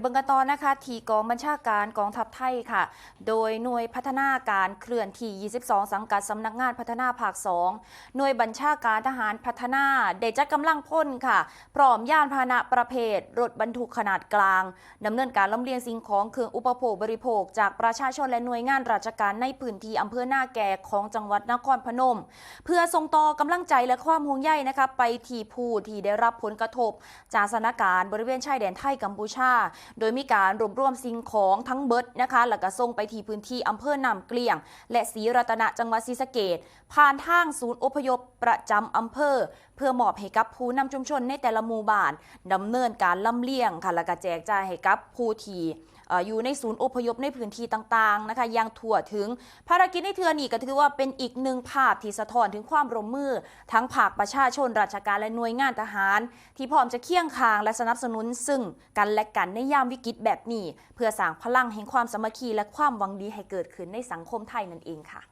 เบิ่งกันต่อนะคะ ที่กองบัญชาการกองทัพไทยค่ะ โดยหน่วยพัฒนาการเคลื่อนที่ 22 สังกัดสำนักงานพัฒนาภาค 2 หน่วยบัญชาการทหารพัฒนาได้จัดกำลังพ่นค่ะ พร้อมยานพาหนะประเภท รถบรรทุกขนาดกลางดำเนินการลำเลียงสิ่งของเครื่องอุปโภคบริโภค จากประชาชนและหน่วยงานราชการในพื้นที่อำเภอหน้าแก่ของจังหวัดนครพนม เพื่อส่งต่อกำลังใจและความห่วงใยนะคะไปที่ผู้ที่ได้รับผลกระทบ จากสถานการณ์บริเวณชายแดนไทยกัมพูชาโดยมีการรวบรวมสิ่งของทั้งเบิดนะคะแล้วก็ส่งไปที่พื้นที่อำเภอนามเกลียง และศรีรัตนะจังหวัดศรีสะเกดผ่านทางศูนย์อพยพประจำอำเภอ เพื่อมอบให้กับผู้นำชุมชนในแต่ละหมู่บ้านดำเนินการลำเลียงค่ะแล้วก็แจกจ่ายให้กับผู้ที่อยู่ในศูนย์อพยพในพื้นที่ต่างๆนะคะย่างทั่วถึงภารกิจในเทือนี้ก็ถือว่าเป็นอีกหนึ่งภาพที่สะท้อนถึงความร่วมมือ ทั้งภาคประชาชนราชการและหน่วยงานทหาร ที่พร้อมจะเคี่ยงข้างและสนับสนุนซึ่งกันและกันในยามวิกฤตแบบนี้ เพื่อสร้างพลังแห่งความสามัคคีและความหวังดีให้เกิดขึ้นในสังคมไทยนั่นเองค่ะ